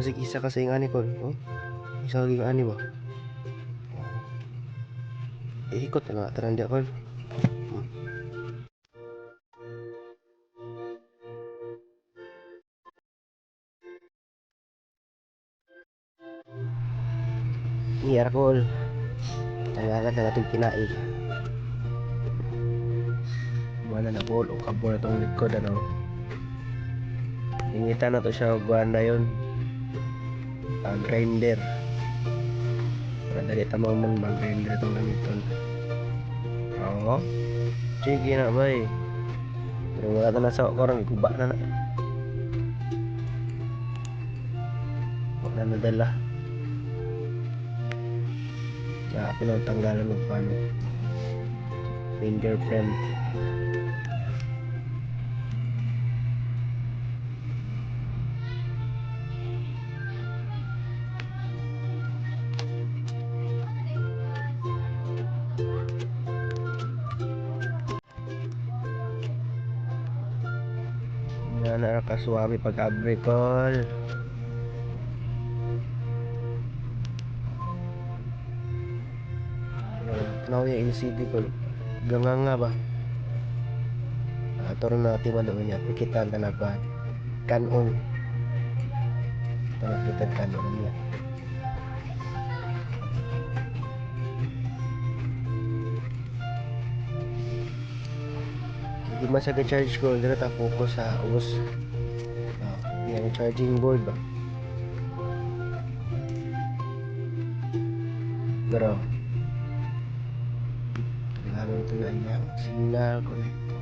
Masig isa kasi yung ani ko. Oh? Isa lagi yung ani ba? Iikot na nga. Tarang di ako. Hmm. Iyar ko. Tagalan na natin kinai. Wala na bol o kabol itong likod ano. Ingita na to siya og guan na yun. Ah, grinder. Para dali tama man mag-grinder itong gamiton. Oo. Sige na ba eh. Pero wala na sa korang iguba na na. Wala na dala. Na pinang tanggalan ng paano. Fingerprint. Yan na kasuwabi pag agricol. Tanaw yung LCD ko. Ganga nga ba? Ato rin natin ba doon niya. Pikitan ka na ba? Kanon. Ito na pikitan kanon niya. Hindi man sa charge ko. Dito ta focus sa us. Oh, yan yung charging board ba? Pero, Lalo ito na niya. Signal connector.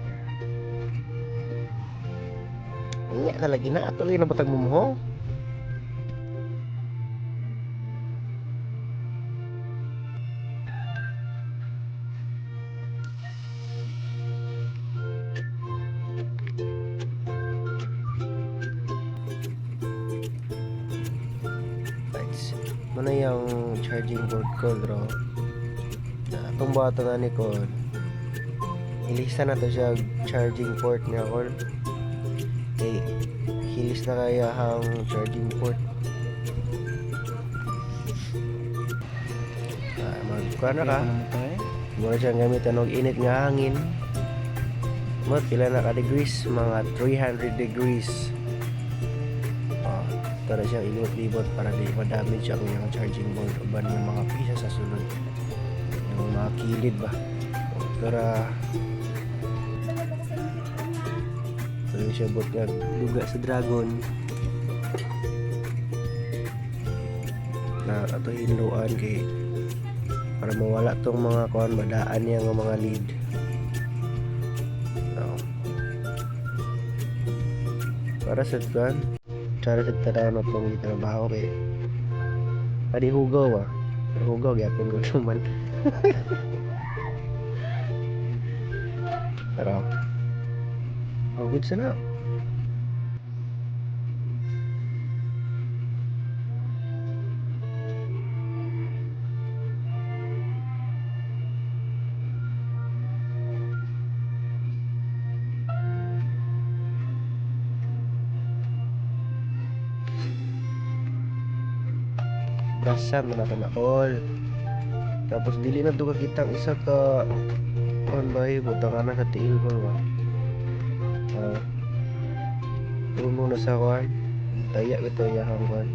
Iya na lagi na. Lagi na batag mo. Lights. Muna yung charging board ko, bro. Na itong bata nga ni ko. Ilista na to siya charging port niya ko. Okay. Hilis na kaya ang charging port. Ah, magkuha na ka. Muna siyang gamitan ng init nga hangin. Mo pila na ka degrees? Mga 300 degrees. Tara siyang ilibot-libot para di ma-damage ang yung charging board o ba yung mga pisa sa sunod. Yung mga kilid ba. Oh, tara. So yung siya bot nga sa dragon. Na ato hinluan kay para mawala tong mga kuan madaan niya nga mga lead. So, para sa kuan para sa tanaw na itong trabaho kay Adi hugaw ah. Hugaw gyapon ko naman. Pero Oh, good na. Dasar na natin na all. Tapos dili na duga kitang isa ka on ba butang ka na sa tiil ko ba. Ah. Uh, muna sa kwan. Taya ko to yahang kwan.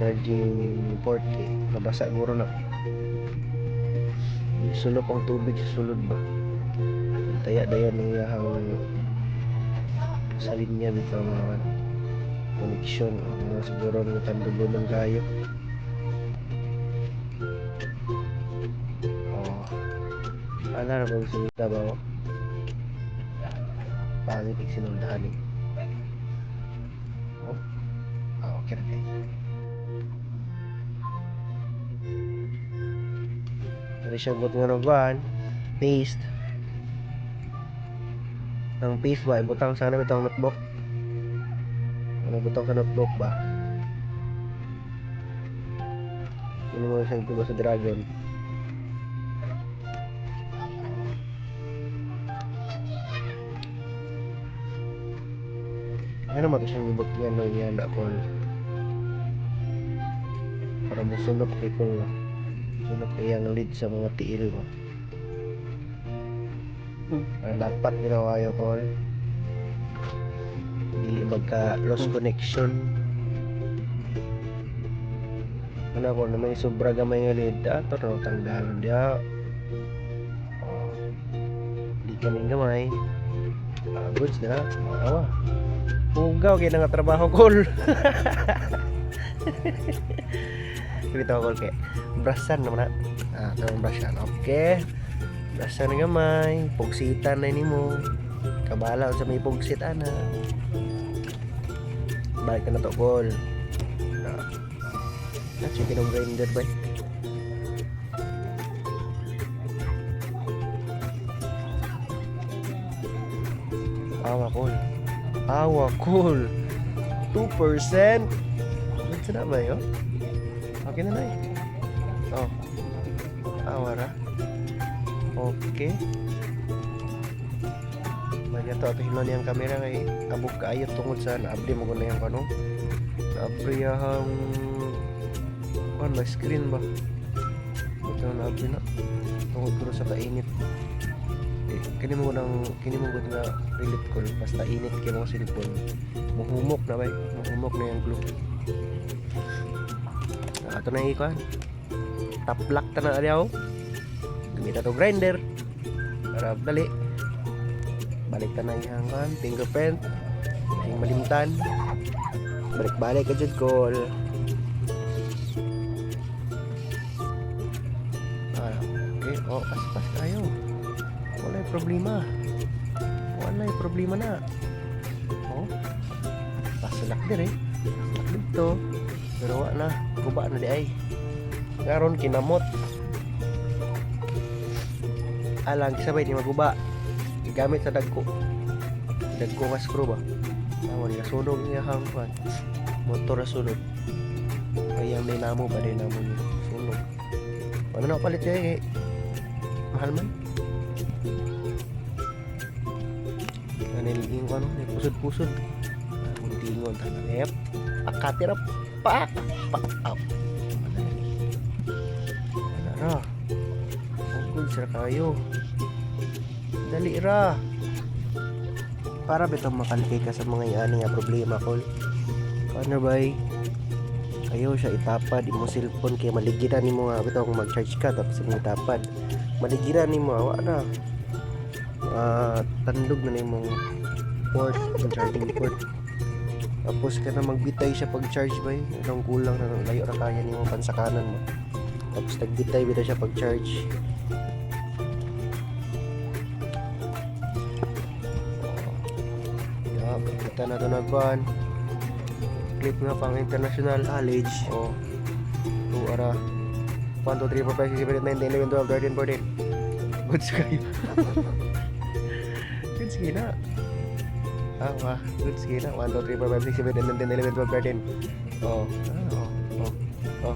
Charging port kay nabasa guro na. Sulok ang tubig sa sulod ba. Taya dayan ng yahang sa linya bitaw mga kwan. Connection. Mga siguro ng tandugo ng kayo. Oh. Ano na bang sunod ba? oh? Pangit yung sinundahan eh. Oh. Ah, okay na kayo. Pero siya buot nga ng van, paste. Ang paste ba, ibutang sana itong notebook. Ano butang sa notebook ba? Ano mo siyang tubo sa dragon? Ano mo ito siyang ibot yan no yan ako para musunod kay Kol ba sunod kay ang lead sa mga tiil ba ang dapat ginawa yung Kol dili magka lost connection. Ano ko na may sobra gamay nga lead ato na tanggalan dia. Oh, di kaming gamay. Ah, goods na awa Hugaw kaya nga trabaho kol Dito ako kay Brasan naman na. Ah, tarong brasan Okay. Brasan nga may Pugsitan na ni mo. Kabala sa may pugsit ana Balik ka na to kol Ah Ah, sige ng grinder ba Awa kol Awa kol 2% Ano na ba yun? Okay na na eh Oh. Awa ra. Okay Bagay to ato hinlo niyang kamera kay abog kaayo tungod sa naabdi mo na yung kano naabdi yung ano may screen ba? Ito na naabdi na. Tungod ko sa kainit. Eh, kini mo nang kini mo gud nga relate ko. Basta init kay mo cellphone. Muhumok na bay muhumok na yung glue Ah, ato na ikuan. Taplak ta na ariyaw gamita to grinder. Para dali balik ta na yung kan fingerprint. Yung malimtan. Balik-balik ka jud call. Ah, okay. Oh pas-pas kayo wala problema. Wala problema na. Oh pasulak dir eh. Pasulak dito pero wala na. Guba na di ay. Karon kinamot. Alang sabay di maguba gamit sa dagko. Dagko nga screw ba? Tawag niya sunog niya hangpan motor na sunod kaya may namo ba din namo niya? Sunog. Ano na palit niya eh? Mahal man? Kanilin ko ano, may pusod-pusod. Muntingon, tanep. Akatira, pak, pak, up. Ano ra? Ugod sira kayo. Dali ra. Para bitong makalki ka sa mga yani nga problema ko. Ano ba Ayaw siya itapad. Imo cellphone kay maligiran nimo nga bitong mag-charge ka tapos imo itapad. Maligiran nimo awa na. Ah tandog na nimong port yung charging port. tapos ka na magbitay siya pag charge ba anong kulang na layo na kaya nimo pansakanan mo? Tapos nagbitay bitaw siya pag charge Yup, kita na ito nagkuhan click na pang international college o oh. ara. 1, 2, 3, 4, 5, 6, 7, 8, 9, 10, 11, 12, 13, 14 goods kayo goods kayo na. Ah wah goods kayo na. 1, 2, 3, 4, 5, 6, 7, 8, 9, 10, 11, 12, 13 oh oh